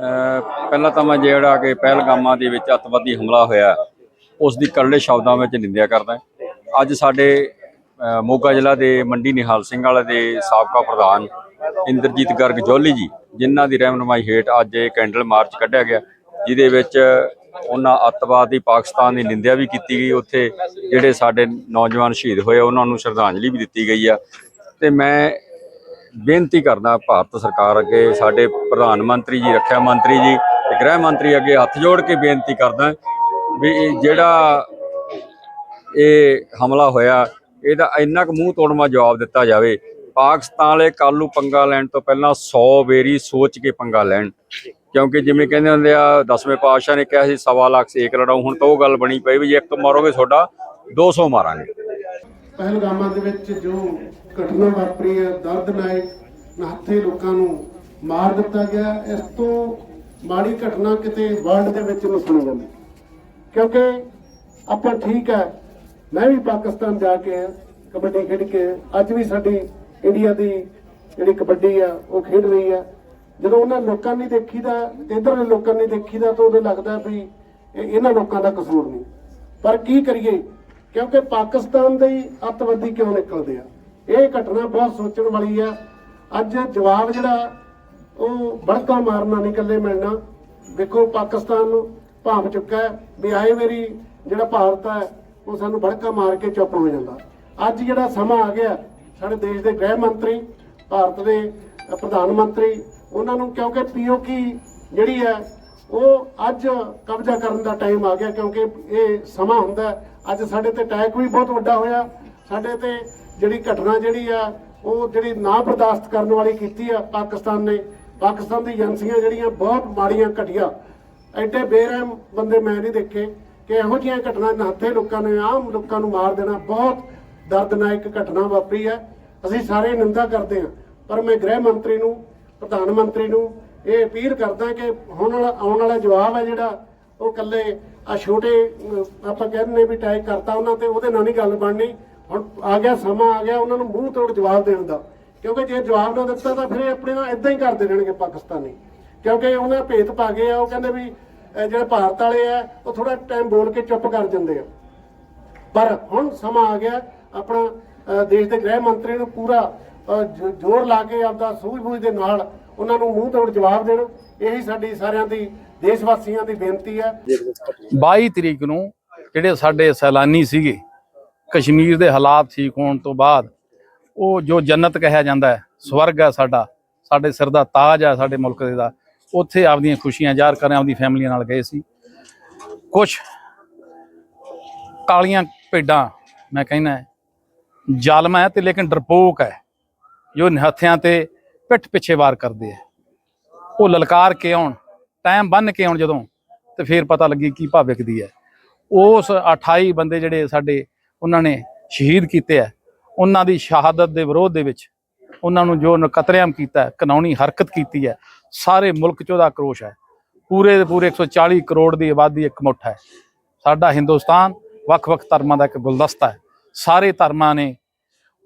ਪਹਿਲਾਂ ਤਾਂ ਮੈਂ ਜਿਹੜਾ ਕਿ ਪਹਿਲਗਾਮਾਂ ਦੇ ਵਿੱਚ ਅੱਤਵਾਦੀ ਹਮਲਾ ਹੋਇਆ। ਉਸ ਦੀ ਕਰੜੇ ਸ਼ਬਦਾਂ ਵਿੱਚ ਨਿੰਦਿਆ ਕਰਦਾ ਅੱਜ ਸਾਡੇ ਮੋਗਾ ਜ਼ਿਲ੍ਹਾ ਦੇ ਮੰਡੀ ਨਿਹਾਲ ਸਿੰਘ ਵਾਲੇ ਦੇ ਸਾਬਕਾ ਪ੍ਰਧਾਨ ਇੰਦਰਜੀਤ ਗਰਗ ਜੋਲੀ ਜੀ, ਜਿਨ੍ਹਾਂ ਦੀ ਰਹਿਨੁਮਾਈ ਹੇਠ ਅੱਜ ਇਹ ਕੈਂਡਲ ਮਾਰਚ ਕੱਢਿਆ ਗਿਆ, ਜਿਹਦੇ ਵਿੱਚ ਉਹਨਾਂ ਅੱਤਵਾਦ ਦੀ ਪਾਕਿਸਤਾਨ ਦੀ ਨਿੰਦਿਆ ਵੀ ਕੀਤੀ ਗਈ। ਉੱਥੇ ਜਿਹੜੇ ਸਾਡੇ ਨੌਜਵਾਨ ਸ਼ਹੀਦ ਹੋਏ, ਉਹਨਾਂ ਨੂੰ ਸ਼ਰਧਾਂਜਲੀ ਵੀ ਦਿੱਤੀ ਗਈ ਆ। ਤੇ ਮੈਂ ਬੇਨਤੀ ਕਰਦਾ ਭਾਰਤ ਸਰਕਾਰ ਅੱਗੇ, ਸਾਡੇ ਪ੍ਰਧਾਨ ਮੰਤਰੀ ਜੀ, ਰੱਖਿਆ ਮੰਤਰੀ ਜੀ ਤੇ ਗ੍ਰਹਿ ਮੰਤਰੀ ਅੱਗੇ ਹੱਥ ਜੋੜ ਕੇ ਬੇਨਤੀ ਕਰਦਾ ਵੀ ਜਿਹੜਾ ਇਹ ਹਮਲਾ ਹੋਇਆ, ਇਹਦਾ ਇੰਨਾ ਕੁ ਮੂੰਹ ਤੋੜਮਾ ਜਵਾਬ ਦਿੱਤਾ ਜਾਵੇ। ਪਾਕਿਸਤਾਨ ਵਾਲੇ ਕਾਲੂ ਪੰਗਾ ਲੈਣ ਤੋਂ ਪਹਿਲਾਂ 100 ਵੇਰੀ ਸੋਚ ਕੇ ਪੰਗਾ ਲੈਣ। ਕਿਉਂਕਿ ਜਿਵੇਂ ਕਹਿੰਦੇ ਹੁੰਦੇ ਆ, ਦਸਵੇਂ ਪਾਤਸ਼ਾਹ ਨੇ ਕਿਹਾ ਸੀ, ਸਵਾ ਲੱਖ ਸੇ ਇੱਕ ਲੜਾਉ ਹੁਣ ਤਾਂ ਉਹ ਗੱਲ ਬਣੀ ਪਈ ਵੀ ਜੇ ਇੱਕ ਮਾਰੋਗੇ ਤੁਹਾਡਾ 200 ਮਾਰਾਂਗੇ। ਪਹਿਲਗਾਮਾਂ ਦੇ ਵਿੱਚ ਜੋ ਘਟਨਾ ਵਾਪਰੀ ਹੈ ਦਰਦਨਾਕ ਨਾਥੇ ਲੋਕਾਂ ਨੂੰ ਮਾਰ ਦਿੱਤਾ ਗਿਆ ਇਸ ਤੋਂ ਮਾੜੀ ਘਟਨਾ ਕਿਤੇ ਵਰਲਡ ਦੇ ਵਿੱਚ ਨਹੀਂ ਸੁਣੀ ਜਾਂਦੀ। ਕਿਉਂਕਿ ਆਪਾਂ ਠੀਕ ਹੈ ਮੈਂ ਵੀ ਪਾਕਿਸਤਾਨ ਜਾ ਕੇ ਆਇਆ, ਕਬੱਡੀ ਖੇਡ ਕੇ ਅੱਜ ਵੀ ਸਾਡੀ ਇੰਡੀਆ ਦੀ ਜਿਹੜੀ ਕਬੱਡੀ ਆ ਉਹ ਖੇਡ ਰਹੀ ਆ ਜਦੋਂ ਉਹਨਾਂ ਲੋਕਾਂ ਨੇ ਦੇਖੀਦਾ ਇਧਰ ਦੇ ਲੋਕਾਂ ਨੇ ਦੇਖੀਦਾ ਤਾਂ ਉਹਦੇ ਲੱਗਦਾ ਵੀ ਇਹ ਇਹਨਾਂ ਲੋਕਾਂ ਦਾ ਕਸੂਰ ਨਹੀਂ। ਪਰ ਕੀ ਕਰੀਏ? ਕਿਉਂਕਿ ਪਾਕਿਸਤਾਨ ਦੇ ਹੀ ਅੱਤਵਾਦੀ ਕਿਉਂ ਨਿਕਲਦੇ ਆ? ਇਹ ਘਟਨਾ ਬਹੁਤ ਸੋਚਣ ਵਾਲੀ ਆ। ਅੱਜ ਜਵਾਬ ਜਿਹੜਾ, ਉਹ ਬੜਕਾ ਮਾਰਨਾ ਨਹੀਂ ਇਕੱਲੇ ਮਿਲਣਾ ਦੇਖੋ ਪਾਕਿਸਤਾਨ ਨੂੰ ਭਾਂਪ ਚੁੱਕਾ ਵੀ ਆਏ ਮੇਰੀ ਜਿਹੜਾ ਭਾਰਤ ਹੈ, ਉਹ ਸਾਨੂੰ ਬੜਕਾ ਮਾਰ ਕੇ ਚੁੱਪ ਹੋ ਜਾਂਦਾ। ਅੱਜ ਜਿਹੜਾ ਸਮਾਂ ਆ ਗਿਆ, ਸਾਡੇ ਦੇਸ਼ ਦੇ ਗ੍ਰਹਿ ਮੰਤਰੀ, ਭਾਰਤ ਦੇ ਪ੍ਰਧਾਨ ਮੰਤਰੀ, ਉਹਨਾਂ ਨੂੰ ਕਿਉਂਕਿ ਪੀਓਕੀ ਜਿਹੜੀ ਹੈ, ਉਹ ਅੱਜ ਕਬਜ਼ਾ ਕਰਨ ਦਾ ਟਾਈਮ ਆ ਗਿਆ ਕਿਉਂਕਿ ਇਹ ਸਮਾਂ ਹੁੰਦਾ ਅੱਜ ਸਾਡੇ ਤੇ ਅਟੈਕ ਵੀ ਬਹੁਤ ਵੱਡਾ ਹੋਇਆ। ਸਾਡੇ ਤੇ ਜਿਹੜੀ ਘਟਨਾ ਜਿਹੜੀ ਆ, ਉਹ ਜਿਹੜੀ ਨਾ ਬਰਦਾਸ਼ਤ ਕਰਨ ਵਾਲੀ ਕੀਤੀ ਆ ਪਾਕਿਸਤਾਨ ਨੇ। ਪਾਕਿਸਤਾਨ ਦੀ ਏਜੰਸੀਆਂ ਜਿਹੜੀਆਂ ਬਹੁਤ ਮਾੜੀਆਂ ਘਟੀਆਂ। ਐਡੇ ਬੇਰਹਿਮ ਬੰਦੇ ਮੈਂ ਨਹੀਂ ਦੇਖੇ ਕਿ ਇਹੋ ਜਿਹੀਆਂ ਘਟਨਾ ਨਾਥੇ ਲੋਕਾਂ ਨੇ, ਆਮ ਲੋਕਾਂ ਨੂੰ ਮਾਰ ਦੇਣਾ। ਬਹੁਤ ਦਰਦਨਾਇਕ ਘਟਨਾ ਵਾਪਰੀ ਹੈ ਅਸੀਂ ਸਾਰੇ ਨਿੰਦਾ ਕਰਦੇ ਹਾਂ। ਪਰ ਮੈਂ ਗ੍ਰਹਿ ਮੰਤਰੀ ਨੂੰ, ਪ੍ਰਧਾਨ ਮੰਤਰੀ ਨੂੰ ਇਹ ਅਪੀਲ ਕਰਦਾ ਕਿ ਹੁਣ ਆਉਣ ਵਾਲਾ ਜਵਾਬ ਹੈ ਜਿਹੜਾ, ਉਹ ਇਕੱਲੇ ਆ ਛੋਟੇ, ਆਪਾਂ ਕਹਿੰਦੇ ਨੇ ਵੀ ਟੈਗ ਕਰਤਾ ਉਹਨਾਂ ਤੇ, ਉਹਦੇ ਨਾਲ ਨਹੀਂ ਗੱਲ ਬਣਨੀ। ਹੁਣ ਆ ਗਿਆ ਸਮਾਂ, ਆ ਗਿਆ, ਉਹਨਾਂ ਨੂੰ ਮੂੰਹ ਤੋੜ ਜਵਾਬ ਦੇਣ ਦਾ। ਕਿਉਂਕਿ ਜੇ ਜਵਾਬ ਨਾ ਦਿੱਤਾ ਤਾਂ ਫਿਰ ਆਪਣੇ ਨਾਲ ਇਦਾਂ ਹੀ ਕਰਦੇ ਰਹਿਣਗੇ ਪਾਕਿਸਤਾਨੀ। ਕਿਉਂਕਿ ਉਹਨਾਂ ਭੇਤ ਪਾ ਗਏ ਆ, ਉਹ ਕਹਿੰਦੇ ਵੀ ਜਿਹੜੇ ਭਾਰਤ ਵਾਲੇ ਆ, ਉਹ ਥੋੜਾ ਟਾਈਮ ਬੋਲ ਕੇ ਚੁੱਪ ਕਰ ਜਾਂਦੇ ਆ। ਪਰ ਹੁਣ ਸਮਾਂ ਆ ਗਿਆ, ਆਪਣਾ ਦੇਸ਼ ਦੇ ਗ੍ਰਹਿ ਮੰਤਰੀ ਨੂੰ ਪੂਰਾ ਜ਼ੋਰ ਲਾ ਕੇ ਆਪਦਾ ਸੂਝ-ਬੂਝ ਦੇ ਨਾਲ ਉਹਨਾਂ ਨੂੰ ਮੂੰਹ ਤੋੜ ਜਵਾਬ ਦੇਣ। ਇਹੀ ਸਾਡੀ ਸਾਰਿਆਂ ਦੀ ਦੇਸ਼ ਵਾਸੀਆਂ ਦੀ ਬੇਨਤੀ ਹੈ। 22 ਤਰੀਕ ਨੂੰ ਜਿਹੜੇ ਸਾਡੇ ਸੈਲਾਨੀ ਸੀਗੇ ਕਸ਼ਮੀਰ ਦੇ ਹਾਲਾਤ ਠੀਕ ਹੋਣ ਤੋਂ ਬਾਅਦ ਉਹ ਜੋ ਜੰਨਤ ਕਿਹਾ ਜਾਂਦਾ ਹੈ ਸਵਰਗ ਹੈ ਸਾਡਾ ਸਾਡੇ ਸਿਰ ਦਾ ਤਾਜ ਹੈ ਸਾਡੇ ਮੁਲਕ ਦੇ ਦਾ ਉੱਥੇ ਆਪਦੀਆਂ ਖੁਸ਼ੀਆਂ ਜ਼ਾਹਰ ਕਰਨ ਆਪਦੀ ਫੈਮਲੀਆਂ ਨਾਲ ਗਏ ਸੀ। ਕੁਝ ਕਾਲੀਆਂ ਭੇਡਾਂ ਮੈਂ ਕਹਿੰਦਾ ਹੈ, ਜ਼ਾਲਮ ਹੈ ਤੇ ਲੇਕਿਨ ਡਰਪੋਕ ਹੈ ਜੋ ਨਿਹੱਥਿਆਂ ਤੇ ਪਿੱਠ ਪਿੱਛੇ ਵਾਰ ਕਰਦੇ ਹੈ। ਉਹ ਲਲਕਾਰ ਕੇ ਆਉਣ ਟਾਈਮ ਬੰਨ ਕੇ ਆਉਣ ਜਦੋਂ ਤੇ ਫਿਰ ਪਤਾ ਲੱਗੀ ਕੀ ਭਾਵਿਕਦੀ ਹੈ। ਉਸ 28 ਬੰਦੇ ਜਿਹੜੇ ਸਾਡੇ ਉਹਨਾਂ ਨੇ ਸ਼ਹੀਦ ਕੀਤੇ ਆ ਉਹਨਾਂ ਦੀ ਸ਼ਹਾਦਤ ਦੇ ਵਿਰੋਧ ਦੇ ਵਿੱਚ ਉਹਨਾਂ ਨੂੰ ਜੋ ਕਤਲੇਆਮ ਕੀਤਾ ਹੈ, ਕਾਨੂੰਨੀ ਹਰਕਤ ਕੀਤੀ ਹੈ ਸਾਰੇ ਮੁਲਕ 'ਚ ਉਹਦਾ ਆਕਰੋਸ਼ ਹੈ। ਪੂਰੇ ਦੇ ਪੂਰੇ 140 ਕਰੋੜ ਦੀ ਆਬਾਦੀ ਇੱਕ ਮੁੱਠ ਹੈ। ਸਾਡਾ ਹਿੰਦੁਸਤਾਨ ਵੱਖ-ਵੱਖ ਧਰਮਾਂ ਦਾ ਇੱਕ ਗੁਲਦਸਤਾ ਹੈ। ਸਾਰੇ ਧਰਮਾਂ ਨੇ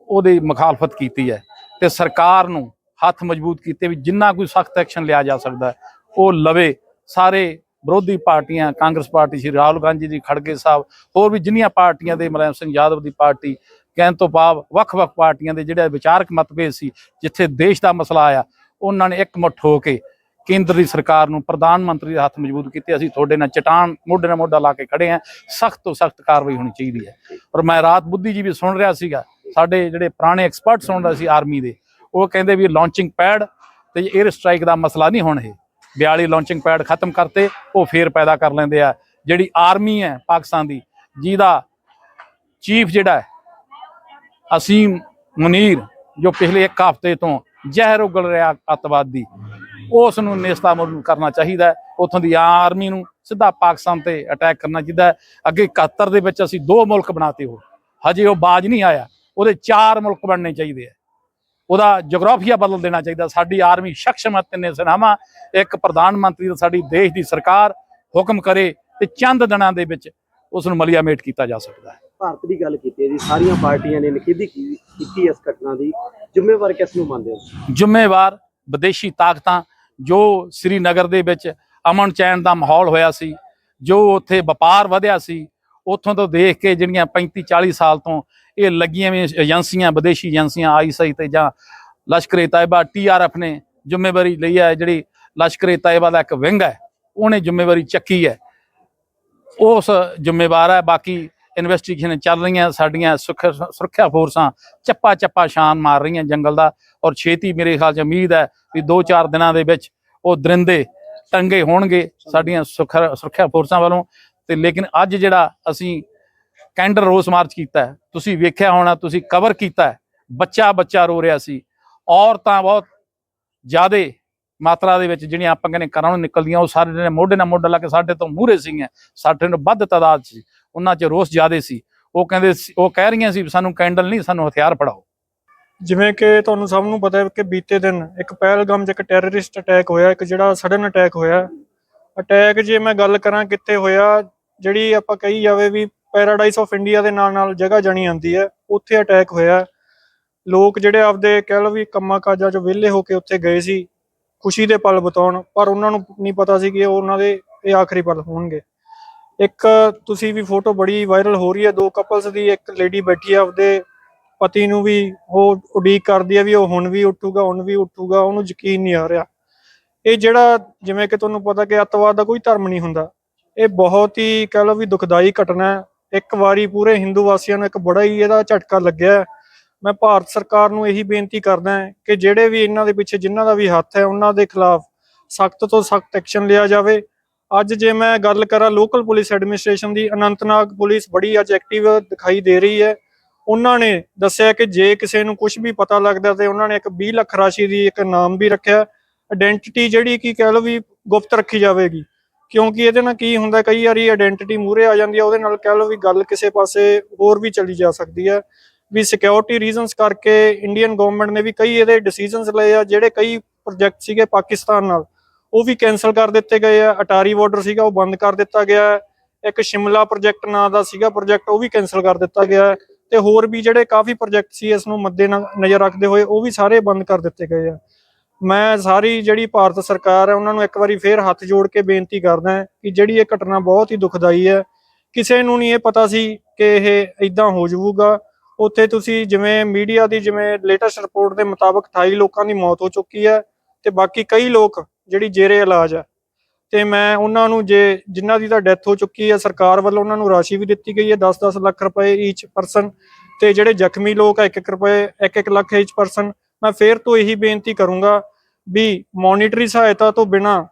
ਉਹਦੀ ਮੁਖਾਲਫਤ ਕੀਤੀ ਹੈ ਤੇ ਸਰਕਾਰ ਨੂੰ ਹੱਥ ਮਜ਼ਬੂਤ ਕੀਤੇ ਵੀ ਜਿੰਨਾ ਕੋਈ ਸਖਤ ਐਕਸ਼ਨ ਲਿਆ ਜਾ ਸਕਦਾ ਉਹ ਲਵੇ। ਸਾਰੇ ਵਿਰੋਧੀ ਪਾਰਟੀਆਂ, ਕਾਂਗਰਸ ਪਾਰਟੀ, ਸ਼੍ਰੀ ਰਾਹੁਲ ਗਾਂਧੀ ਜੀ, ਖੜਗੇ ਸਾਹਿਬ, ਹੋਰ ਵੀ ਜਿੰਨੀਆਂ ਪਾਰਟੀਆਂ ਦੇ ਮੁਲਾਇਮ ਸਿੰਘ ਯਾਦਵ ਦੀ ਪਾਰਟੀ, ਕਹਿਣ ਤੋਂ ਭਾਵ ਵੱਖ-ਵੱਖ ਪਾਰਟੀਆਂ ਦੇ ਜਿਹੜੇ ਵਿਚਾਰਕ ਮਤਭੇਦ ਸੀ, ਜਿੱਥੇ ਦੇਸ਼ ਦਾ ਮਸਲਾ ਆਇਆ, ਉਹਨਾਂ ਨੇ ਇੱਕ ਹੋ ਕੇ ਕੇਂਦਰ ਦੀ ਸਰਕਾਰ ਨੂੰ ਪ੍ਰਧਾਨ ਮੰਤਰੀ ਦੇ ਹੱਥ ਮਜ਼ਬੂਤ ਕੀਤੇ। ਅਸੀਂ ਤੁਹਾਡੇ ਨਾਲ ਚਟਾਨ, ਮੋਢੇ ਨਾਲ ਮੋਢਾ ਲਾ ਕੇ ਖੜੇ ਹਾਂ। ਸਖਤ ਤੋਂ ਸਖਤ ਕਾਰਵਾਈ ਹੋਣੀ ਚਾਹੀਦੀ ਹੈ। ਔਰ ਮੈਂ ਰਾਤ ਬੁੱਧੀ ਜੀ ਵੀ ਸੁਣ ਰਿਹਾ ਸੀਗਾ, ਸਾਡੇ ਜਿਹੜੇ ਪੁਰਾਣੇ ਐਕਸਪਰਟ ਸੁਣ ਰਹੇ ਸੀ ਆਰਮੀ ਦੇ, ਉਹ ਕਹਿੰਦੇ ਵੀ ਲਾਂਚਿੰਗ ਪੈਡ ਤੇ 에ਅਰ ਸਟ੍ਰਾਈਕ ਦਾ ਮਸਲਾ ਨਹੀਂ ਹੁਣ ਇਹ। 42 ਲਾਂਚਿੰਗ ਪੈਡ ਖਤਮ ਕਰਤੇ, ਉਹ ਫੇਰ ਪੈਦਾ ਕਰ ਲੈਂਦੇ ਆ। ਜਿਹੜੀ ਆਰਮੀ ਹੈ ਪਾਕਿਸਤਾਨ ਦੀ, ਜਿਹਦਾ ਚੀਫ ਜਿਹੜਾ ਹੈ, ਅਸੀਮ ਮੁਨੀਰ, ਜੋ ਪਿਛਲੇ ਇੱਕ ਹਫ਼ਤੇ ਤੋਂ ਜ਼ਹਿਰ ਉਗਲ ਰਿਹਾ ਅੱਤਵਾਦੀ ਉਸ ਨੂੰ ਨੇਸਤਾਮੁਲ ਕਰਨਾ ਚਾਹੀਦਾ ਹੈ। ਉਥੋਂ ਦੀ ਆਰਮੀ ਨੂੰ ਸਿੱਧਾ ਪਾਕਿਸਤਾਨ ਤੇ ਅਟੈਕ ਕਰਨਾ ਚਾਹੀਦਾ ਹੈ। ਅੱਗੇ 71 ਦੇ ਵਿੱਚ ਅਸੀਂ ਦੋ ਮੁਲਕ ਬਣਾਤੇ ਹੋ ਹਜੇ ਉਹ ਬਾਜ ਨਹੀਂ ਆਇਆ। ਉਹਦੇ ਚਾਰ ਮੁਲਕ ਬਣਨੇ ਚਾਹੀਦੇ ਆ। ਉਹਦਾ ਜਗਰਾਫੀਆ ਬਦਲ ਦੇਣਾ ਚਾਹੀਦਾ। ਸਾਡੀ ਆਰਮੀ ਹੈ ਤਿੰਨੇ ਸੈਨਾਵਾਂ ਇੱਕ ਪ੍ਰਧਾਨ ਮੰਤਰੀ ਤੇ ਸਾਡੀ ਦੇਸ਼ ਦੀ ਸਰਕਾਰ ਹੁਕਮ ਕਰੇ ਤੇ ਚੰਦ ਦਿਨਾਂ ਦੇ ਵਿੱਚ ਉਸ ਨੂੰ ਮਲੀਆ ਮੇਟ ਕੀਤਾ ਜਾ ਸਕਦਾ ਹੈ। ਭਾਰਤ ਦੀ ਗੱਲ ਕੀਤੀ ਹੈ ਜੀ ਸਾਰੀਆਂ ਪਾਰਟੀਆਂ ਨੇ ਨਿਖੇਧੀ ਕੀਤੀ ਇਸ ਘਟਨਾ ਦੀ। ਜ਼ਿੰਮੇਵਾਰ ਕਿਸ ਨੂੰ ਮੰਨਦੇ ਹੋ ਜ਼ਿੰਮੇਵਾਰ ਵਿਦੇਸ਼ੀ ਤਾਕਤਾਂ ਜੋ ਸ੍ਰੀਨਗਰ ਦੇ ਵਿੱਚ ਅਮਨ ਚੈਨ ਦਾ ਮਾਹੌਲ ਹੋਇਆ ਸੀ ਜੋ ਉੱਥੇ ਵਪਾਰ ਵਧਿਆ ਸੀ ਉੱਥੋਂ ਤੋਂ ਦੇਖ ਕੇ ਜਿਹੜੀਆਂ 35 40 ਸਾਲ ਤੋਂ ਇਹ ਲੱਗੀਆਂ ਵੀ ਏਜੰਸੀਆਂ, ਵਿਦੇਸ਼ੀ ਏਜੰਸੀਆਂ ਆਈਐਸਆਈ ਤੇ ਜਾਂ ਲਸ਼ਕਰ-ਏ ਤਾਇਬਾ ਟੀਆਰਐਫ ਨੇ ਜ਼ਿੰਮੇਵਾਰੀ ਲਈ ਹੈ, ਜਿਹੜੀ ਲਸ਼ਕਰੇ ਤਾਇਬਾ ਦਾ ਇੱਕ ਵਿੰਗ ਹੈ, ਉਹਨੇ ਜ਼ਿੰਮੇਵਾਰੀ ਚੱਕੀ ਹੈ। ਉਸ ਜ਼ਿੰਮੇਵਾਰ ਹੈ, ਬਾਕੀ ਇਨਵੈਸਟੀਗੇਸ਼ਨ ਚੱਲ ਰਹੀਆਂ, ਸਾਡੀਆਂ ਸੁਰੱਖਿਆ ਸੁਰੱਖਿਆ ਫੋਰਸਾਂ ਚੱਪਾ ਚੱਪਾ ਸ਼ਾਨ ਮਾਰ ਰਹੀਆਂ ਜੰਗਲ ਦਾ, ਔਰ ਛੇਤੀ ਮੇਰੇ ਖਿਆਲ ਚ ਉਮੀਦ ਹੈ ਵੀ 2-4 ਦਿਨਾਂ ਦੇ ਵਿੱਚ ਉਹ ਦਰਿੰਦੇ ਟੰਗੇ ਹੋਣਗੇ ਸਾਡੀਆਂ ਸੁਰੱਖਿਆ ਸੁਰੱਖਿਆ ਫੋਰਸਾਂ ਵੱਲੋਂ। ਤੇ ਲੇਕਿਨ ਅੱਜ ਜਿਹੜਾ ਅਸੀਂ ਕੈਂਡਰ ਰੋਸ ਮਾਰਚ ਕੀਤਾ ਤੁਸੀਂ ਵੇਖਿਆ ਹੋਣਾ, ਤੁਸੀਂ ਕਵਰ ਕੀਤਾ ਬੱਚਾ ਬੱਚਾ ਰੋ ਰਿਹਾ ਸੀ। ਔਰਤਾਂ ਬਹੁਤ ਜ਼ਿਆਦੇ ਮਾਤਰਾ ਦੇ ਵਿੱਚ ਜਿਹੜੀਆਂ ਆਪਾਂ ਕਹਿੰਦੇ ਘਰਾਂ ਨੂੰ ਨਿਕਲਦੀਆਂ, ਉਹ ਸਾਰੇ ਨੇ ਮੋਢੇ ਨਾਲ ਮੋਢਾ ਲਾ ਕੇ ਸਾਡੇ ਤੋਂ ਮੂਹਰੇ ਸੀਗੀਆਂ। ਸਾਡੇ ਨੂੰ ਵੱਧ ਤਾਦਾਦ ਸੀ। ਉਹਨਾਂ 'ਚ ਰੋਸ ਜ਼ਿਆਦੇ ਸੀ। ਉਹ ਕਹਿੰਦੇ ਉਹ ਕਹਿ ਰਹੀਆਂ ਸੀ ਵੀ ਸਾਨੂੰ ਕੈਂਡਲ ਨਹੀਂ, ਸਾਨੂੰ ਹਥਿਆਰ ਫੜਾਓ। ਜਿਵੇਂ ਕਿ ਤੁਹਾਨੂੰ ਸਭ ਨੂੰ ਪਤਾ ਹੈ ਕਿ ਬੀਤੇ ਦਿਨ ਇੱਕ ਪਹਿਲਗਾਮ 'ਚ ਇੱਕ ਟੈਰਰਿਸਟ ਅਟੈਕ ਹੋਇਆ, ਇੱਕ ਜਿਹੜਾ ਸਡਨ ਅਟੈਕ ਹੋਇਆ। ਅਟੈਕ ਜੇ ਮੈਂ ਗੱਲ ਕਰਾਂ ਕਿੱਥੇ ਹੋਇਆ, ਜਿਹੜੀ ਆਪਾਂ ਕਹੀ ਜਾਵੇ ਵੀ ਪੈਰਾਡਾਈਸ ਆਫ ਇੰਡੀਆ ਦੇ ਨਾਲ ਨਾਲ ਜਗ੍ਹਾ ਜਾਣੀ ਜਾਂਦੀ ਹੈ। ਉੱਥੇ ਅਟੈਕ ਹੋਇਆ। ਲੋਕ ਜਿਹੜੇ ਆਪਦੇ ਕਹਿ ਲਓ ਵੀ ਕੰਮਾਂ ਕਾਜਾਂ 'ਚ ਵਿਹਲੇ ਹੋ ਕੇ ਉੱਥੇ ਗਏ ਸੀ। ਖੁਸ਼ੀ ਦੇ ਪਲ ਬਿਤਾਉਣ। ਪਰ ਉਹਨਾਂ ਨੂੰ ਨਹੀਂ ਪਤਾ ਸੀ ਕਿ ਉਹਨਾਂ ਦੇ ਇਹ ਆਖਰੀ ਪਲ ਹੋਣਗੇ। ਇੱਕ ਤੁਸੀਂ ਵੀ ਫੋਟੋ ਬੜੀ ਵਾਇਰਲ ਹੋ ਰਹੀ ਹੈ। ਦੋ ਕਪਲਸ ਦੀ ਇੱਕ ਲੇਡੀ ਬੈਠੀ ਹੈ। ਆਪਦੇ ਪਤੀ ਨੂੰ ਵੀ ਉਹ ਉਡੀਕ ਕਰਦੀ ਹੈ ਵੀ ਉਹ ਹੁਣ ਵੀ ਉੱਠੂਗਾ, ਹੁਣ ਵੀ ਉੱਠੂਗਾ। ਉਹਨੂੰ ਯਕੀਨ ਨਹੀਂ ਆ ਰਿਹਾ। ਇਹ ਜਿਹੜਾ ਜਿਵੇਂ ਕਿ ਤੁਹਾਨੂੰ ਪਤਾ ਕਿ ਅੱਤਵਾਦ ਦਾ ਕੋਈ ਧਰਮ ਨਹੀਂ ਹੁੰਦਾ। ਇਹ ਬਹੁਤ ਹੀ ਕਹਿ ਲਓ ਵੀ ਦੁਖਦਾਈ ਘਟਨਾ ਹੈ। ਇੱਕ ਵਾਰੀ ਪੂਰੇ ਹਿੰਦੂ ਵਾਸੀਆਂ ਨੂੰ ਇੱਕ ਬੜਾ ਹੀ ਇਹਦਾ ਝਟਕਾ ਲੱਗਿਆ ਹੈ। ਮੈਂ ਭਾਰਤ ਸਰਕਾਰ ਨੂੰ ਇਹੀ ਬੇਨਤੀ ਕਰਦਾ ਕਿ ਜਿਹੜੇ ਵੀ ਇਹਨਾਂ ਦੇ ਪਿੱਛੇ ਜਿਨ੍ਹਾਂ ਦਾ ਵੀ ਹੱਥ ਹੈ, ਉਹਨਾਂ ਦੇ ਖਿਲਾਫ ਸਖਤ ਤੋਂ ਸਖਤ ਐਕਸ਼ਨ ਲਿਆ ਜਾਵੇ। ਅੱਜ ਜੇ ਮੈਂ ਗੱਲ ਕਰਾਂ ਲੋਕਲ ਪੁਲਿਸ ਐਡਮਿਨਿਸਟ੍ਰੇਸ਼ਨ ਦੀ, ਅਨੰਤਨਾਗ ਪੁਲਿਸ ਬੜੀ ਅੱਜ ਐਕਟਿਵ ਦਿਖਾਈ ਦੇ ਰਹੀ ਹੈ। ਉਹਨਾਂ ਨੇ ਦੱਸਿਆ ਕਿ ਜੇ ਕਿਸੇ ਨੂੰ ਕੁਝ ਵੀ ਪਤਾ ਲੱਗਦਾ ਤੇ ਉਹਨਾਂ ਨੇ ਇੱਕ 20 ਲੱਖ ਰਾਸ਼ੀ ਦੀ ਇੱਕ ਨਾਮ ਵੀ ਰੱਖਿਆ। ਆਇਡੈਂਟੀਟੀ ਜਿਹੜੀ ਕੀ ਕਹਿ ਲਓ ਵੀ ਗੁਪਤ ਰੱਖੀ ਜਾਵੇਗੀ। ਕਿਉਂਕਿ ਇਹਦੇ ਨਾਲ ਕੀ ਹੁੰਦਾ, ਕਈ ਵਾਰੀ ਆਇਡੈਂਟੀਟੀ ਮੂਰੇ ਆ ਜਾਂਦੀ ਹੈ, ਉਹਦੇ ਨਾਲ ਕਹਿ ਲਓ ਵੀ ਗੱਲ ਕਿਸੇ ਪਾਸੇ ਹੋਰ ਵੀ ਚਲੀ ਜਾ ਸਕਦੀ ਹੈ। ਵੀ ਸਿਕਿਉਰਿਟੀ ਰੀਜ਼ਨਸ ਕਰਕੇ ਇੰਡੀਅਨ ਗਵਰਨਮੈਂਟ ਨੇ ਵੀ ਕਈ ਇਹਦੇ ਡਿਸੀਜਨਸ ਲਏ ਆ, ਜਿਹੜੇ ਕਈ ਪ੍ਰੋਜੈਕਟ ਸੀਗੇ ਪਾਕਿਸਤਾਨ ਨਾਲ। ਉਹ ਵੀ ਕੈਨਸਲ ਕਰ ਦਿੱਤੇ ਗਏ ਆ। ਅਟਾਰੀ ਬਾਰਡਰ ਸੀਗਾ, ਉਹ ਬੰਦ ਕਰ ਦਿੱਤਾ ਗਿਆ। ਹੈ। ਇੱਕ ਸ਼ਿਮਲਾ ਪ੍ਰੋਜੈਕਟ ਨਾਂ ਦਾ ਸੀਗਾ ਪ੍ਰੋਜੈਕਟ ਉਹ ਵੀ ਕੈਨਸਲ ਕਰ ਦਿੱਤਾ ਗਿਆ। ਹੈ ਤੇ ਹੋਰ ਵੀ ਜਿਹੜੇ ਕਾਫੀ ਪ੍ਰੋਜੈਕਟ ਸੀ, ਇਸ ਨੂੰ ਮੱਦੇ ਨ- ਨਜ਼ਰ ਰੱਖਦੇ ਹੋਏ ਉਹ ਵੀ ਸਾਰੇ ਬੰਦ ਕਰ ਦਿੱਤੇ ਗਏ ਆ। ਮੈਂ ਸਾਰੀ ਜਿਹੜੀ ਭਾਰਤ ਸਰਕਾਰ ਹੈ, ਉਹਨਾਂ ਨੂੰ ਇੱਕ ਵਾਰੀ ਫੇਰ ਹੱਥ ਜੋੜ ਕੇ ਬੇਨਤੀ ਕਰਦਾ ਕਿ ਜਿਹੜੀ ਇਹ ਘਟਨਾ ਬਹੁਤ ਹੀ ਦੁਖਦਾਈ ਹੈ। ਕਿਸੇ ਨੂੰ ਨਹੀਂ ਇਹ ਪਤਾ ਸੀ ਕਿ ਇਹ ਇਦਾਂ ਹੋ ਜਾਊਗਾ। ਉੱਥੇ ਤੁਸੀਂ ਜਿਵੇਂ ਮੀਡੀਆ ਦੀ ਜਿਵੇਂ ਲੇਟੈਸਟ ਰਿਪੋਰਟ ਦੇ ਮੁਤਾਬਕ 28 ਲੋਕਾਂ ਦੀ ਮੌਤ ਹੋ ਚੁੱਕੀ ਹੈ ਤੇ ਬਾਕੀ ਕਈ ਲੋਕ ਜਿਹੜੀ ਜੇਰੇ ਇਲਾਜ ਹੈ। ਤੇ ਮੈਂ ਉਹਨਾਂ ਨੂੰ ਜੇ ਜਿਨ੍ਹਾਂ ਦੀ ਤਾਂ ਡੈਥ ਹੋ ਚੁੱਕੀ ਹੈ, ਸਰਕਾਰ ਵੱਲੋਂ ਉਹਨਾਂ ਨੂੰ ਰਾਸ਼ੀ ਵੀ ਦਿੱਤੀ ਗਈ ਹੈ 10-10 ਲੱਖ ਰੁਪਏ ਈਚ ਪਰਸਨ ਤੇ ਜਿਹੜੇ ਜ਼ਖਮੀ ਲੋਕ ਆ 1-1 ਰੁਪਏ 1-1 ਲੱਖ ਈਚ ਪਰਸਨ ਮੈਂ ਫੇਰ ਤੋਂ ਇਹੀ ਬੇਨਤੀ ਕਰੂੰਗਾ ਵੀ ਮੋਨਿਟਰੀ ਸਹਾਇਤਾ ਤੋਂ ਬਿਨਾ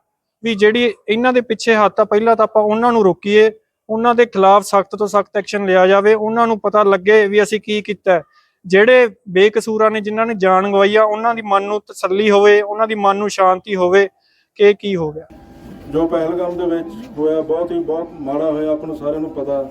ਵੀ ਜਿਹੜੀ ਇਹਨਾਂ ਦੇ ਪਿੱਛੇ ਹੱਥ ਆ, ਪਹਿਲਾਂ ਤਾਂ ਆਪਾਂ ਉਹਨਾਂ ਨੂੰ ਰੋਕੀਏ, ਉਹਨਾਂ ਦੇ ਖਿਲਾਫ ਸਖਤ ਤੋਂ ਸਖਤ ਐਕਸ਼ਨ ਲਿਆ ਜਾਵੇ, ਉਹਨਾਂ ਨੂੰ ਪਤਾ ਲੱਗੇ ਵੀ ਅਸੀਂ ਕੀ ਕੀਤਾ ਜਿਹੜੇ ਬੇਕਸੂਰਾਂ ਨੇ, ਜਿਨ੍ਹਾਂ ਨੇ ਜਾਨ ਗਵਾਈ ਆ, ਉਹਨਾਂ ਦੀ ਮਨ ਨੂੰ ਤਸੱਲੀ ਹੋਵੇ, ਉਹਨਾਂ ਦੀ ਮਨ ਨੂੰ ਸ਼ਾਂਤੀ ਹੋਵੇ, ਕਿ ਕੀ ਹੋ ਗਿਆ? ਜੋ ਪਹਿਲਗਾਮ ਦੇ ਵਿੱਚ ਹੋਇਆ, ਬਹੁਤ ਹੀ, ਬਹੁਤ ਮਾੜਾ ਹੋਇਆ, ਆਪਾਂ ਨੂੰ ਸਾਰਿਆਂ ਨੂੰ ਪਤਾ।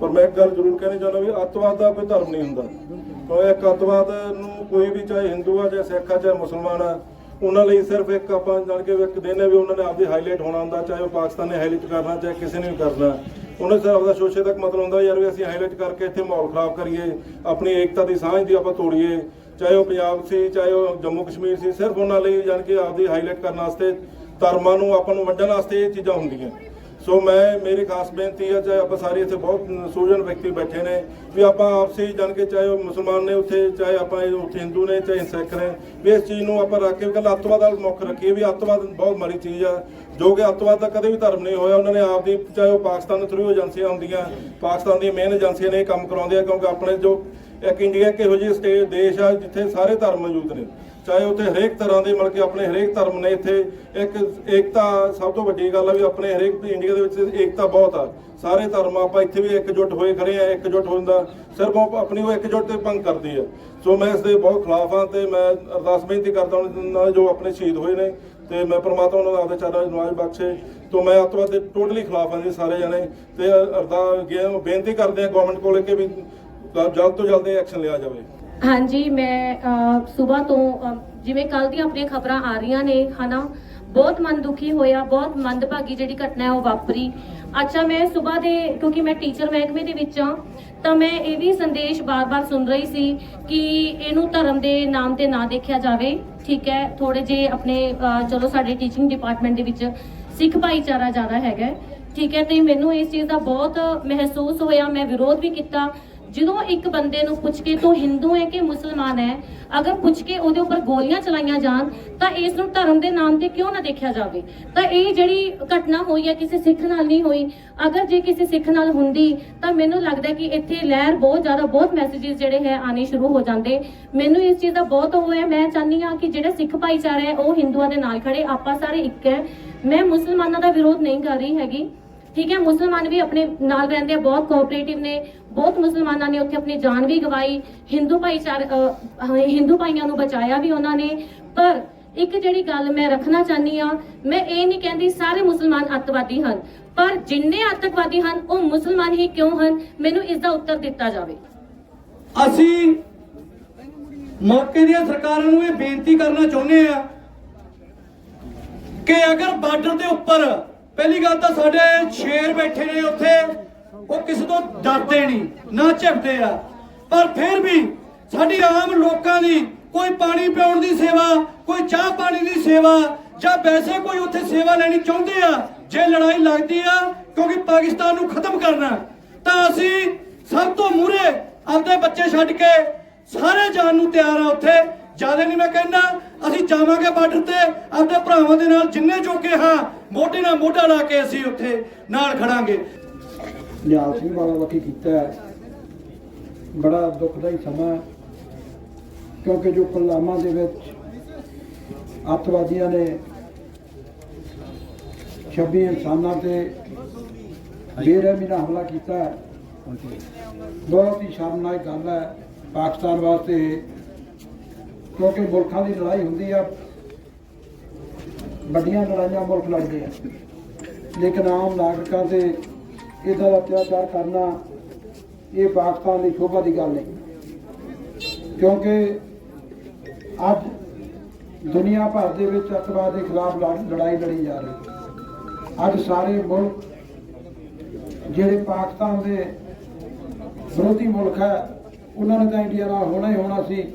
ਪਰ ਮੈਂ ਇੱਕ ਗੱਲ ਜ਼ਰੂਰ ਕਹਿਣੀ ਚਾਹੁੰਦਾ ਵੀ ਅੱਤਵਾਦ ਦਾ ਕੋਈ ਧਰਮ ਨਹੀਂ ਹੁੰਦਾ। ਕਿਉਂਕਿ ਇੱਕ ਅੱਤਵਾਦ ਨੂੰ ਕੋਈ ਵੀ ਚਾਹੇ ਹਿੰਦੂ ਆ, ਚਾਹੇ ਸਿੱਖ ਆ, ਚਾਹੇ ਮੁਸਲਮਾਨ ਆ ਉਹਨਾਂ ਲਈ ਸਿਰਫ ਇੱਕ ਆਪਾਂ ਜਾਣ ਕੇ ਇੱਕ ਦਿਨ ਹੈ ਵੀ ਉਹਨਾਂ ਨੇ ਆਪਦੀ ਹਾਈਲਾਈਟ ਹੋਣਾ ਹੁੰਦਾ, ਚਾਹੇ ਉਹ ਪਾਕਿਸਤਾਨ ਨੇ ਹਾਈਲਾਈਟ ਕਰਨਾ, ਚਾਹੇ ਕਿਸੇ ਨੇ ਵੀ ਕਰਨਾ। ਉਹਨਾਂ ਸਿਰਫ ਆਪਦਾ ਸ਼ੋਸ਼ੇ ਤੱਕ ਮਤਲਬ ਹੁੰਦਾ ਯਾਰ ਵੀ ਅਸੀਂ ਹਾਈਲਾਈਟ ਕਰਕੇ ਇੱਥੇ ਮਾਹੌਲ ਖਰਾਬ ਕਰੀਏ, ਆਪਣੀ ਏਕਤਾ ਦੀ ਸਾਂਝ ਦੀ ਆਪਾਂ ਤੋੜੀਏ। ਚਾਹੇ ਉਹ ਪੰਜਾਬ ਸੀ, ਚਾਹੇ ਉਹ ਜੰਮੂ ਕਸ਼ਮੀਰ ਸੀ, ਸਿਰਫ ਉਹਨਾਂ ਲਈ ਜਾਣ ਕੇ ਆਪਦੀ ਹਾਈਲਾਈਟ ਕਰਨ ਵਾਸਤੇ ਧਰਮਾਂ ਨੂੰ ਆਪਾਂ ਨੂੰ ਵੰਡਣ ਵਾਸਤੇ ਇਹ ਚੀਜ਼ਾਂ ਹੁੰਦੀਆਂ। ਸੋ ਮੈਂ, ਮੇਰੀ ਖਾਸ ਬੇਨਤੀ ਹੈ ਚਾਹੇ ਆਪਾਂ ਸਾਰੇ ਇੱਥੇ ਬਹੁਤ ਸੂਝਣ ਵਿਅਕਤੀ ਬੈਠੇ ਨੇ ਵੀ ਆਪਾਂ ਆਪਸੀ ਜਾਣ ਕੇ ਚਾਹੇ ਉਹ ਮੁਸਲਮਾਨ ਨੇ ਉੱਥੇ, ਚਾਹੇ ਆਪਾਂ ਉੱਥੇ ਹਿੰਦੂ ਨੇ, ਚਾਹੇ ਸਿੱਖ ਨੇ, ਵੀ ਇਸ ਚੀਜ਼ ਨੂੰ ਆਪਾਂ ਰੱਖ ਕੇ ਗੱਲ ਅੱਤਵਾਦ ਵੱਲ ਮੁੱਖ ਰੱਖੀਏ ਵੀ ਅੱਤਵਾਦ ਬਹੁਤ ਮਾੜੀ ਚੀਜ਼ ਆ, ਜੋ ਕਿ ਅੱਤਵਾਦ ਦਾ ਕਦੇ ਵੀ ਧਰਮ ਨਹੀਂ ਹੋਇਆ। ਉਹਨਾਂ ਨੇ ਆਪਦੀ, ਚਾਹੇ ਉਹ ਪਾਕਿਸਤਾਨ ਥਰੂ ਏਜੰਸੀਆਂ ਹੁੰਦੀਆਂ, ਪਾਕਿਸਤਾਨ ਦੀਆਂ ਮੇਨ ਏਜੰਸੀਆਂ ਨੇ ਇਹ ਕੰਮ ਕਰਾਉਂਦੇ ਆ ਕਿਉਂਕਿ ਆਪਣੇ ਜੋ ਇੱਕ ਇੰਡੀਆ ਇੱਕ ਇਹੋ ਜਿਹੀ ਸਟੇਟ ਦੇਸ਼ ਆ ਜਿੱਥੇ ਸਾਰੇ ਧਰਮ ਮੌਜੂਦ ਨੇ। ਚਾਹੇ ਉੱਥੇ ਹਰੇਕ ਤਰ੍ਹਾਂ ਦੇ ਮਤਲਬ ਕਿ ਆਪਣੇ ਹਰੇਕ ਧਰਮ ਨੇ ਇੱਥੇ ਇੱਕ ਏਕਤਾ, ਸਭ ਤੋਂ ਵੱਡੀ ਗੱਲ ਆ ਵੀ ਆਪਣੇ ਹਰੇਕ ਇੰਡੀਆ ਦੇ ਵਿੱਚ ਏਕਤਾ ਬਹੁਤ ਆ। ਸਾਰੇ ਧਰਮ ਆਪਾਂ ਇੱਥੇ ਵੀ ਇਕਜੁੱਟ ਹੋਏ ਖੜੇ ਆ, ਇਕਜੁੱਟ ਹੁੰਦਾ ਸਿਰਫ ਉਹ ਆਪਣੀ ਉਹ ਇਕਜੁੱਟ ਤੇ ਭੰਗ ਕਰਦੀ ਆ। ਸੋ ਮੈਂ ਇਸ ਦੇ ਬਹੁਤ ਖਿਲਾਫ ਆ ਤੇ ਮੈਂ ਅਰਦਾਸ ਬੇਨਤੀ ਕਰਦਾ ਉਹਨਾਂ ਨਾਲ ਜੋ ਆਪਣੇ ਸ਼ਹੀਦ ਹੋਏ ਨੇ ਤੇ ਮੈਂ ਪ੍ਰਮਾਤਮਾ ਉਹਨਾਂ ਦਾ ਆਪਦੇ ਚਰਨਾਂ ਨਵਾਜ਼ ਬਖਸ਼ੇ। ਤੋਂ ਮੈਂ ਅੱਤਵਾਦ ਦੇ ਟੋਟਲੀ ਖਿਲਾਫ ਹਾਂ ਜੀ ਸਾਰੇ ਜਣੇ ਤੇ ਅਰਦਾਸ ਬੇਨਤੀ ਕਰਦੇ ਆ ਗਵਰਨਮੈਂਟ ਕੋਲੇ ਕਿ ਵੀ ਜਲਦ ਤੋਂ ਜਲਦ ਇਹ ਐਕਸ਼ਨ ਲਿਆ ਜਾਵੇ। ਹਾਂਜੀ, ਮੈਂ ਸਵੇਰ ਤੋਂ ਜਿਵੇਂ ਕੱਲ ਦੀਆਂ ਆਪਣੀਆਂ ਖਬਰਾਂ ਆ ਰਹੀਆਂ ਨੇ, ਹਨਾ, ਬਹੁਤ ਮਨ ਦੁਖੀ ਹੋਇਆ, ਬਹੁਤ ਮੰਦਭਾਗੀ ਜਿਹੜੀ ਘਟਨਾ ਹੈ ਉਹ ਵਾਪਰੀ। ਅੱਛਾ, ਮੈਂ ਸਵੇਰ ਦੇ, ਕਿਉਂਕਿ ਮੈਂ ਟੀਚਰ ਮਹਿਕਮੇ ਦੇ ਵਿੱਚ ਹਾਂ, ਤਾਂ ਮੈਂ ਇਹ ਵੀ ਸੰਦੇਸ਼ ਬਾਰ-ਬਾਰ ਸੁਣ ਰਹੀ ਸੀ ਕਿ ਇਹਨੂੰ ਧਰਮ ਦੇ ਨਾਮ ਤੇ ਨਾ ਦੇਖਿਆ ਜਾਵੇ, ਠੀਕ ਹੈ ਥੋੜੇ ਜੇ ਆਪਣੇ ਚਲੋ ਸਾਡੇ ਟੀਚਿੰਗ ਡਿਪਾਰਟਮੈਂਟ ਦੇ ਵਿੱਚ ਸਿੱਖ ਭਾਈਚਾਰਾ ਜ਼ਿਆਦਾ ਹੈਗਾ ਠੀਕ ਹੈ, ਤੇ ਮੈਨੂੰ ਇਸ ਚੀਜ਼ ਦਾ ਬਹੁਤ ਮਹਿਸੂਸ ਹੋਇਆ, ਮੈਂ ਵਿਰੋਧ ਵੀ ਕੀਤਾ ਜਦੋਂ ਇੱਕ ਬੰਦੇ ਨੂੰ ਪੁੱਛ ਕੇ ਤੂੰ ਹਿੰਦੂ ਹੈ ਕਿ ਮੁਸਲਮਾਨ ਹੈ, ਅਗਰ ਪੁੱਛ ਕੇ ਉਹਦੇ ਉੱਪਰ ਗੋਲੀਆਂ ਚਲਾਈਆਂ ਜਾਣ, ਤਾਂ ਇਸ ਨੂੰ ਧਰਮ ਦੇ ਨਾਮ ਤੇ ਕਿਉਂ ਨਾ ਦੇਖਿਆ ਜਾਵੇ? ਤਾਂ ਇਹ ਜਿਹੜੀ ਘਟਨਾ ਹੋਈ ਹੈ, ਕਿਸੇ ਸਿੱਖ ਨਾਲ ਨਹੀਂ ਹੋਈ। ਅਗਰ ਜੇ ਕਿਸੇ ਸਿੱਖ ਨਾਲ ਹੁੰਦੀ, ਤਾਂ ਮੈਨੂੰ ਲੱਗਦਾ ਕਿ ਇੱਥੇ ਲਹਿਰ ਬਹੁਤ ਜ਼ਿਆਦਾ, ਬਹੁਤ ਮੈਸੇजेस ਜਿਹੜੇ ਹੈ ਆਣੇ ਸ਼ੁਰੂ ਹੋ ਜਾਂਦੇ। ਮੈਨੂੰ ਇਸ ਚੀਜ਼ ਦਾ ਬਹੁਤ ਉਹ ਹੈ, ਮੈਂ ਚਾਹੁੰਦੀ ਹਾਂ ਕਿ ਜਿਹੜਾ ਸਿੱਖ ਭਾਈਚਾਰਾ ਹੈ, ਉਹ ਹਿੰਦੂਆਂ ਦੇ ਨਾਲ ਖੜੇ ਆਪਾਂ ਸਾਰੇ ਇੱਕ ਹੈ। ਮੈਂ ਮੁਸਲਮਾਨਾਂ ਦਾ ਵਿਰੋਧ ਨਹੀਂ ਕਰ ਰਹੀ ਹੈਗੀ। ਠੀਕ ਹੈ, ਮੁਸਲਮਾਨ ਵੀ ਆਪਣੇ ਨਾਲ ਰਹਿੰਦੇ ਆ, ਬਹੁਤ ਕੋਆਪਰੇਟਿਵ ਨੇ, ਬਹੁਤ ਮੁਸਲਮਾਨਾਂ ਨੇ ਉੱਥੇ ਆਪਣੀ ਜਾਨ ਵੀ ਗਵਾਈ, ਹਿੰਦੂ ਭਾਈਚਾਰ ਹਿੰਦੂ ਭਾਈਆਂ ਨੂੰ ਬਚਾਇਆ ਵੀ ਉਹਨਾਂ ਨੇ, ਪਰ ਇੱਕ ਜਿਹੜੀ ਗੱਲ ਮੈਂ ਰੱਖਣਾ ਚਾਹਨੀ ਆ ਮੈਂ ਇਹ ਨਹੀਂ ਕਹਿੰਦੀ ਸਾਰੇ ਮੁਸਲਮਾਨ ਅੱਤਵਾਦੀ ਹਨ, ਪਰ ਜਿੰਨੇ ਅੱਤਵਾਦੀ ਹਨ, ਉਹ ਮੁਸਲਮਾਨ ਹੀ ਕਿਉਂ ਹਨ? ਮੈਨੂੰ ਇਸ ਦਾ ਉੱਤਰ ਦਿੱਤਾ ਜਾਵੇ। ਅਸੀਂ ਮੌਕੇ ਦੀਆਂ ਸਰਕਾਰਾਂ ਨੂੰ ਇਹ ਬੇਨਤੀ ਕਰਨਾ ਚਾਹੁੰਦੇ ਆ ਕਿ ਅਗਰ ਬਾਰਡਰ ਦੇ ਉੱਪਰ ਪਹਿਲੀ ਗੱਲ ਤਾਂ ਸਾਡੇ ਸ਼ੇਰ ਬੈਠੇ ਨੇ ਉੱਥੇ। ਉਹ ਕਿਸੇ ਤੋਂ ਡਰਦੇ ਨਹੀਂ, ਨਾ ਝਿਪਦੇ ਆ। ਪਰ ਫਿਰ ਵੀ ਸਾਡੀ ਆਮ ਲੋਕਾਂ ਦੀ ਕੋਈ ਪਾਣੀ ਪਿਆਉਣ ਦੀ ਸੇਵਾ, ਕੋਈ ਚਾਹ ਪਾਣੀ ਦੀ ਸੇਵਾ ਜਾਂ ਵੈਸੇ ਕੋਈ ਉੱਥੇ ਸੇਵਾ ਲੈਣੀ ਚਾਹੁੰਦੇ ਆ, ਜੇ ਲੜਾਈ ਲੱਗਦੀ ਆ, ਕਿਉਂਕਿ ਪਾਕਿਸਤਾਨ ਨੂੰ ਖਤਮ ਕਰਨਾ, ਤਾਂ ਅਸੀਂ ਸਭ ਤੋਂ ਮੂਹਰੇ ਆਪਦੇ ਬੱਚੇ ਛੱਡ ਕੇ ਸਾਰੇ ਜਾਣ ਨੂੰ ਤਿਆਰ ਆ ਉੱਥੇ। ਜ਼ਿਆਦਾ ਨਹੀਂ ਮੈਂ ਕਹਿੰਦਾ ਅਸੀਂ ਜਾਵਾਂਗੇ ਬਾਰਡਰ ਤੇ। ਆਪਣੇ ਭਰਾਵਾਂ ਦੇ ਨਾਲ ਜਿੰਨੇ ਜੋਗੇ ਹਾਂ, ਮੋਢੇ ਨਾਲ ਮੋਢਾ ਲਾ ਕੇ ਅਸੀਂ ਉੱਥੇ ਨਾਲ ਖੜਾਂਗੇ। ਨਿਹਾਲ ਸਿੰਘ ਵਾਲਾ ਵਕੀ ਕੀਤਾ ਬੜਾ ਦੁਖਦਾਈ ਸਮਾਂ ਕਿਉਂਕਿ ਜੋ ਪੁਲਵਾਮਾ ਦੇ ਵਿੱਚ ਅੱਤਵਾਦੀਆਂ ਨੇ 26 ਇਨਸਾਨਾਂ ਤੇ ਬੇਰਹਿਮੀ ਨਾਲ ਹਮਲਾ ਕੀਤਾ ਬਹੁਤ ਹੀ ਸ਼ਰਮਨਾਕ ਗੱਲ ਹੈ। ਪਾਕਿਸਤਾਨ ਵਾਸਤੇ ਕਿਉਂਕਿ ਮੁਲਕਾਂ ਦੀ ਲੜਾਈ ਹੁੰਦੀ ਆ। ਵੱਡੀਆਂ ਲੜਾਈਆਂ ਮੁਲਕ ਲੜਦੇ ਆ। ਲੇਕਿਨ ਆਮ ਨਾਗਰਿਕਾਂ ਤੇ ਇਹਦਾ ਦਾ ਅਤਿਆਚਾਰ ਕਰਨਾ ਇਹ ਪਾਕਿਸਤਾਨ ਦੀ ਸ਼ੋਭਾ ਦੀ ਗੱਲ ਨਹੀਂ। ਕਿਉਂਕਿ ਅੱਜ ਦੁਨੀਆ ਭਰ ਦੇ ਵਿੱਚ ਅੱਤਵਾਦ ਦੇ ਖਿਲਾਫ ਲੜ- ਲੜਾਈ ਲੜੀ ਜਾ ਰਹੀ ਅੱਜ ਸਾਰੇ ਮੁਲਕ ਜਿਹੜੇ ਪਾਕਿਸਤਾਨ ਦੇ ਵਿਰੋਧੀ ਮੁਲਕ ਹੈ, ਉਹਨਾਂ ਨੇ ਤਾਂ ਇੰਡੀਆ ਨਾਲ ਹੋਣਾ ਹੀ ਹੋਣਾ ਸੀ।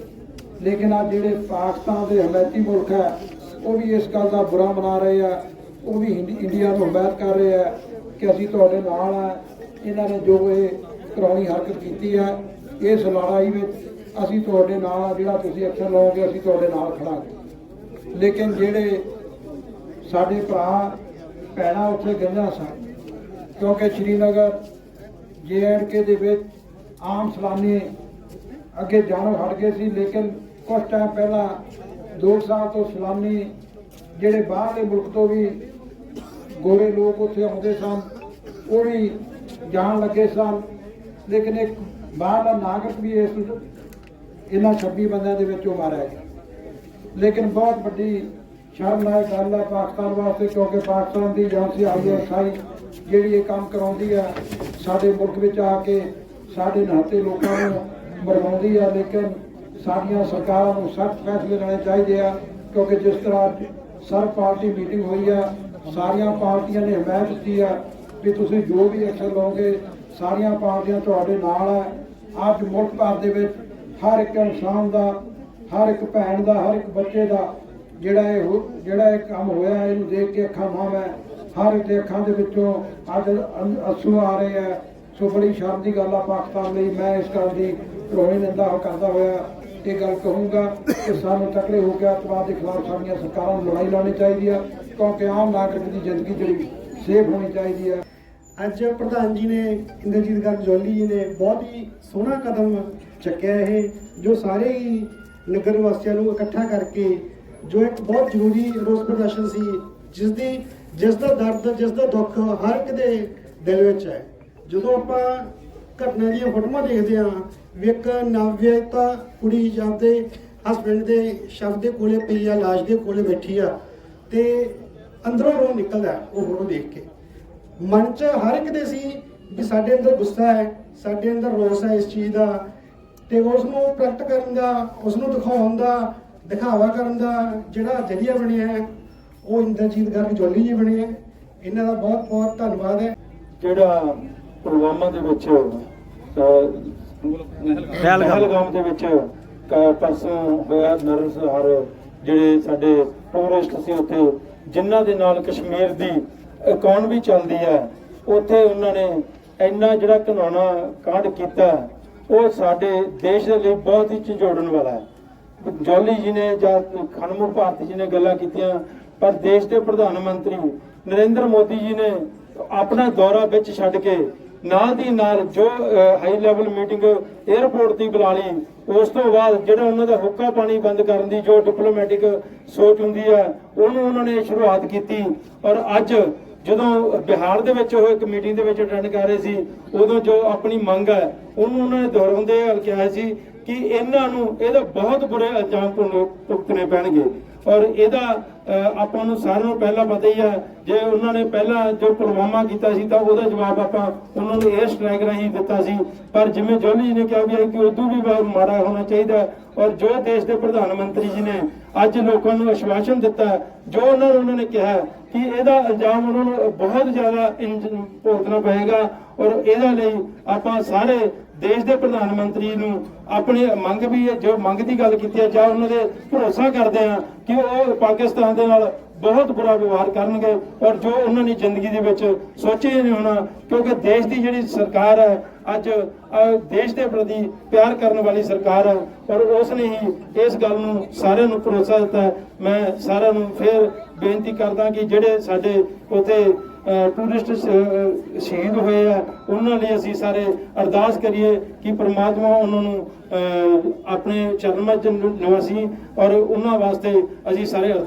ਲੇਕਿਨ ਅੱਜ ਜਿਹੜੇ ਪਾਕਿਸਤਾਨ ਦੇ ਹਮਾਇਤੀ ਮੁਲਕ ਹੈ, ਉਹ ਵੀ ਇਸ ਗੱਲ ਦਾ ਬੁਰਾ ਮਨਾ ਰਹੇ ਆ, ਉਹ ਵੀ ਹਿੰਦੀ- ਇੰਡੀਆ ਨੂੰ ਹਮਾਇਤ ਕਰ ਰਹੇ ਆ ਕਿ ਅਸੀਂ ਤੁਹਾਡੇ ਨਾਲ ਆ। ਇਹਨਾਂ ਨੇ ਜੋ ਇਹ ਕਰਾਉਣੀ ਹਰਕਤ ਕੀਤੀ ਹੈ ਇਸ ਲੜਾਈ ਵਿੱਚ ਅਸੀਂ ਤੁਹਾਡੇ ਨਾਲ ਆ, ਜਿਹੜਾ ਤੁਸੀਂ ਐਕਸ਼ਨ ਲਓਗੇ ਅਸੀਂ ਤੁਹਾਡੇ ਨਾਲ ਖੜਾਂਗੇ। ਲੇਕਿਨ ਜਿਹੜੇ ਸਾਡੇ ਭਰਾ, ਭੈਣਾਂ ਉੱਥੇ ਗਈਆਂ ਸਨ, ਕਿਉਂਕਿ ਸ਼੍ਰੀਨਗਰ, ਜੇ ਐਂਡ ਕੇ ਦੇ ਵਿੱਚ ਆਮ ਸਲਾਨੀ ਅੱਗੇ ਜਾਣੋ ਹਟ ਗਏ ਸੀ, ਲੇਕਿਨ ਕੁਝ ਟਾਈਮ ਪਹਿਲਾਂ ਦੋ ਸਾਲ ਤੋਂ ਸਲਾਨੀ ਜਿਹੜੇ ਬਾਹਰਲੇ ਮੁਲਕ ਤੋਂ ਵੀ ਗੋਰੇ ਲੋਕ ਉੱਥੇ ਆਉਂਦੇ ਸਨ, ਉਹ ਵੀ ਜਾਣ ਲੱਗੇ ਸਨ। ਲੇਕਿਨ ਇੱਕ ਬਾਹਰਲਾ ਨਾਗਰਿਕ ਵੀ ਇਸ ਇਹਨਾਂ 26 ਬੰਦਿਆਂ ਦੇ ਵਿੱਚੋਂ ਮਾਰਿਆ ਗਿਆ। ਲੇਕਿਨ ਬਹੁਤ ਵੱਡੀ ਸ਼ਰਮਨਾਕ ਗੱਲ ਹੈ ਪਾਕਿਸਤਾਨ ਵਾਸਤੇ, ਕਿਉਂਕਿ ਪਾਕਿਸਤਾਨ ਦੀ ਏਜੰਸੀ ਆਈਐਸਆਈ ਜਿਹੜੀ ਇਹ ਕੰਮ ਕਰਾਉਂਦੀ ਆ, ਸਾਡੇ ਮੁਲਕ ਵਿੱਚ ਆ ਕੇ ਸਾਡੇ ਨਹਾਤੇ ਲੋਕਾਂ ਨੂੰ ਮਰਵਾਉਂਦੀ ਆ। ਲੇਕਿਨ ਸਾਡੀਆਂ ਸਰਕਾਰਾਂ ਨੂੰ ਸਖਤ ਫੈਸਲੇ ਲੈਣੇ ਚਾਹੀਦੇ ਆ, ਕਿਉਂਕਿ ਜਿਸ ਤਰ੍ਹਾਂ ਸਰ ਪਾਰਟੀ ਮੀਟਿੰਗ ਹੋਈ ਆ, ਸਾਰੀਆਂ ਪਾਰਟੀਆਂ ਨੇ ਹਮਾਇਤ ਕੀਤੀ ਆ ਵੀ ਤੁਸੀਂ ਜੋ ਵੀ ਐਕਸ਼ਨ ਲਓਗੇ, ਸਾਰੀਆਂ ਪਾਰਟੀਆਂ ਤੁਹਾਡੇ ਨਾਲ ਆ। ਅੱਜ ਮੁਲਕ ਭਰ ਦੇ ਵਿੱਚ ਹਰ ਇੱਕ ਇਨਸਾਨ ਦਾ, ਹਰ ਇੱਕ ਭੈਣ ਦਾ, ਹਰ ਇੱਕ ਬੱਚੇ ਦਾ ਜਿਹੜਾ ਇਹ ਹੋ- ਜਿਹੜਾ ਇਹ ਕੰਮ ਹੋਇਆ, ਇਹਨੂੰ ਦੇਖ ਕੇ ਅੱਖਾਂ ਮਾਂ ਹੈ ਹਰ ਇੱਕ ਦੇ ਅੱਖਾਂ ਦੇ ਵਿੱਚੋਂ ਅੱਜ ਅਸੂ ਆ ਰਹੇ ਆ। ਸੋ ਬੜੀ ਸ਼ਰਮ ਦੀ ਗੱਲ ਆ ਪਾਕਿਸਤਾਨ ਲਈ, ਮੈਂ ਇਸ ਗੱਲ ਦੀ ਰੋਣੀ ਨਿੰਦਾ ਕਰਦਾ ਹੋਇਆ। ਇਹ ਗੱਲ ਕਹੂੰਗਾ ਕਿ ਸਾਨੂੰ ਤਕੜੇ ਹੋ ਕੇ ਅੱਤਵਾਦ ਦੇ ਖਿਲਾਫ ਸਾਡੀਆਂ ਸਰਕਾਰਾਂ ਨੂੰ ਲੜਾਈ ਲੜਨੀ ਚਾਹੀਦੀ ਆ ਕਿਉਂਕਿ ਆਮ ਨਾਗਰਿਕ ਦੀ ਜ਼ਿੰਦਗੀ ਜਿਹੜੀ ਸੇਫ ਹੋਣੀ ਚਾਹੀਦੀ ਆ ਅੱਜ ਪ੍ਰਧਾਨ ਜੀ ਨੇ ਇੰਦਰਜੀਤ ਗਰਗ ਜੋਲੀ ਜੀ ਨੇ ਬਹੁਤ ਹੀ ਸੋਹਣਾ ਕਦਮ ਚੱਕਿਆ ਇਹ, ਜੋ ਸਾਰੇ ਹੀ ਨਗਰ ਵਾਸੀਆਂ ਨੂੰ ਇਕੱਠਾ ਕਰਕੇ, ਜੋ ਇੱਕ ਬਹੁਤ ਜ਼ਰੂਰੀ ਰੋਸ ਪ੍ਰਦਰਸ਼ਨ ਸੀ ਜਿਸ ਦੀ ਜਿਸ ਦਾ ਦਰਦ ਜਿਸ ਦਾ ਦੁੱਖ ਹਰ ਇੱਕ ਦੇ ਦਿਲ ਵਿੱਚ ਹੈ। ਜਦੋਂ ਆਪਾਂ ਘਟਨਾ ਦੀਆਂ ਫੋਟੋਆਂ ਦੇਖਦੇ ਹਾਂ ਵੀ ਇੱਕ ਨਵਵਿਆਹਿਤਾ ਕੁੜੀ ਜਾਂਦੇ ਹਸਬੰਡ ਦੇ ਸ਼ਵ ਦੇ ਕੋਲੇ ਪਈ ਆ, ਲਾਸ਼ ਦੇ ਕੋਲੇ ਬੈਠੀ ਆ ਤੇ ਅੰਦਰੋਂ ਰੋ ਨਿਕਲਦਾ ਉਹ ਫੋਟੋ ਦੇਖ ਕੇ। ਮਨ ਚ ਹਰ ਇੱਕ ਦੇ ਸੀ ਵੀ ਸਾਡੇ ਅੰਦਰ ਗੁੱਸਾ ਹੈ, ਸਾਡੇ ਅੰਦਰ ਰੋਸ ਹੈ ਇਸ ਚੀਜ਼ ਦਾ ਤੇ ਉਸ ਨੂੰ ਪ੍ਰਗਟ ਕਰਨ ਦਾ ਉਸ ਨੂੰ ਦਿਖਾਉਣ ਦਾ, ਦਿਖਾਵਾ ਕਰਨ ਦਾ ਜਿਹੜਾ ਜਰੀਆ ਬਣਿਆ ਹੈ, ਉਹ ਇੰਦਰਜੀਤ ਗਰਗ ਜੋਲੀ ਜੀ ਬਣੇ ਹੈ ਇਹਨਾਂ ਦਾ ਬਹੁਤ ਬਹੁਤ ਧੰਨਵਾਦ ਹੈ। ਜਿਹੜਾ ਪੁਲਵਾਮਾ ਦੇ ਵਿੱਚ ਪਹਿਲਗਾਮ। ਦੇ ਵਿੱਚ ਕ- ਪਰਸੋਂ ਹੋਇਆ ਨਰਸਹਾਰ ਜਿਹੜੇ ਸਾਡੇ ਟੂਰਿਸਟ ਸੀ ਉੱਥੇ, ਜਿਨ੍ਹਾਂ ਦੇ ਨਾਲ ਕਸ਼ਮੀਰ ਦੀ ਇਕਨੋਮੀ ਚੱਲਦੀ ਹੈ, ਉੱਥੇ ਉਹਨਾਂ ਨੇ ਇੰਨਾ ਜਿਹੜਾ ਘਿਨਾਉਣਾ ਕਾਂਡ ਕੀਤਾ, ਉਹ ਸਾਡੇ ਦੇਸ਼ ਦੇ ਲਈ ਬਹੁਤ ਹੀ ਝੰਜੋੜਨ ਵਾਲਾ ਹੈ। ਜੋਲੀ ਜੀ ਨੇ ਜਾਂ ਖਨਮੁਖ ਭਾਰਤੀ ਜੀ ਨੇ ਗੱਲਾਂ ਕੀਤੀਆਂ, ਪਰ ਦੇਸ਼ ਦੇ ਪ੍ਰਧਾਨ ਮੰਤਰੀ ਨਰਿੰਦਰ ਮੋਦੀ ਜੀ ਨੇ ਆਪਣਾ ਦੌਰਾ ਵਿੱਚ ਛੱਡ ਕੇ ਨਾਲ ਦੀ ਨਾਲ ਜੋ ਹਾਈ ਲੈਵਲ ਮੀਟਿੰਗ 에ਅਰਪੋਰਟ ਦੀ ਬੁਲਾ ਲਈ ਉਸ ਤੋਂ ਬਾਅਦ ਜਿਹੜਾ ਉਹਨਾਂ ਦਾ ਹੁੱਕਾ ਪਾਣੀ ਬੰਦ ਕਰਨ ਦੀ ਜੋ ਡਿਪਲੋਮੈਟਿਕ ਸੋਚ ਹੁੰਦੀ ਹੈ ਉਹਨੂੰ ਉਹਨਾਂ ਨੇ ਸ਼ੁਰੂਆਤ ਕੀਤੀ। ਔਰ ਅੱਜ ਜਦੋਂ ਬਿਹਾਰ ਦੇ ਵਿੱਚ ਉਹ ਇੱਕ ਮੀਟਿੰਗ ਦੇ ਵਿੱਚ ਅਟੈਂਡ ਕਰ ਰਹੇ ਸੀ, ਉਦੋਂ ਜੋ ਆਪਣੀ ਮੰਗ ਹੈ ਉਹਨੂੰ ਉਹਨਾਂ ਨੇ ਦੁਹਰਾਉਂਦੇ ਕਿਹਾ ਸੀ ਕਿ ਇਹਨਾਂ ਨੂੰ, ਇਹਦਾ ਬਹੁਤ ਬੁਰੇ ਇਲਜ਼ਾਮ ਭੁਗਤਣੇ ਪੈਣਗੇ। ਔਰ ਇਹਦਾ ਆਪਾਂ ਨੂੰ ਸਾਰਿਆਂ ਨੂੰ ਪਹਿਲਾਂ ਪਤਾ ਹੀ ਹੈ ਜੇ ਉਹਨਾਂ ਨੇ ਪਹਿਲਾਂ ਜੋ ਪੁਲਵਾਮਾ ਕੀਤਾ ਸੀ ਤਾਂ ਉਹਦਾ ਜਵਾਬ ਆਪਾਂ ਉਹਨਾਂ ਨੂੰ 에ਅਰ ਸਟ੍ਰਾਈਕ ਰਾਹੀਂ ਦਿੱਤਾ ਸੀ। ਪਰ ਜਿਵੇਂ ਜੋਲੀ ਜੀ ਨੇ ਕਿਹਾ ਵੀ ਹੈ ਕਿ ਉਦੋਂ ਵੀ ਬਹੁਤ ਮਾੜਾ ਹੋਣਾ ਚਾਹੀਦਾ ਔਰ ਜੋ ਦੇਸ਼ ਦੇ ਪ੍ਰਧਾਨ ਮੰਤਰੀ ਜੀ ਨੇ ਅੱਜ ਲੋਕਾਂ ਨੂੰ ਅਸ਼ਵਾਸਨ ਦਿੱਤਾ, ਜੋ ਉਹਨਾਂ ਨੂੰ ਉਹਨਾਂ ਨੇ ਕਿਹਾ ਕਿ ਇਹਦਾ ਇਲਜ਼ਾਮ ਉਹਨਾਂ ਨੂੰ ਬਹੁਤ ਜ਼ਿਆਦਾ ਇੰਜ- ਭੁਗਤਣਾ ਪਏਗਾ ਔਰ ਇਹਦਾ ਲਈ ਆਪਾਂ ਸਾਰੇ ਦੇਸ਼ ਦੇ ਪ੍ਰਧਾਨ ਮੰਤਰੀ ਨੂੰ ਆਪਣੀ ਮੰਗ ਵੀ ਜੋ ਮੰਗ ਦੀ ਗੱਲ ਕੀਤੀ ਹੈ, ਜਾਂ ਉਹਨਾਂ ਦੇ ਭਰੋਸਾ ਕਰਦੇ ਆ ਕਿ ਉਹ ਪਾਕਿਸਤਾਨ ਦੇ ਨਾਲ ਬਹੁਤ ਬੁਰਾ ਵਿਵਹਾਰ ਕਰਨਗੇ ਔਰ ਜੋ ਉਹਨਾਂ ਨੇ ਜ਼ਿੰਦਗੀ ਦੇ ਵਿੱਚ ਸੋਚਿਆ ਹੀ ਨਹੀਂ ਹੋਣਾ, ਕਿਉਂਕਿ ਦੇਸ਼ ਦੀ ਜਿਹੜੀ ਸਰਕਾਰ ਹੈ, ਅੱਜ ਦੇਸ਼ ਦੇ ਪ੍ਰਤੀ ਪਿਆਰ ਕਰਨ ਵਾਲੀ ਸਰਕਾਰ ਹੈ ਔਰ ਉਸ ਨੇ ਹੀ ਇਸ ਗੱਲ ਨੂੰ ਸਾਰਿਆਂ ਨੂੰ ਭਰੋਸਾ ਦਿੱਤਾ ਮੈਂ ਸਾਰਿਆਂ ਨੂੰ ਫਿਰ ਬੇਨਤੀ ਕਰਦਾ ਕਿ ਜਿਹੜੇ ਸਾਡੇ ਉਥੇ ਟੂਰਿਸਟ ਸ਼ਹੀਦ ਹੋਏ ਆ। ਉਹਨਾਂ ਲਈ ਅਸੀਂ ਸਾਰੇ ਅਰਦਾਸ ਕਰੀਏ ਕਿ ਪ੍ਰਮਾਤਮਾ ਉਹਨਾਂ ਨੂੰ ਆਪਣੇ ਚਰਨ ਵਿੱਚ ਨਿਵਾਸੀ ਔਰ ਉਹਨਾਂ ਵਾਸਤੇ ਅਸੀਂ ਸਾਰੇ ਅਰਦਾਸ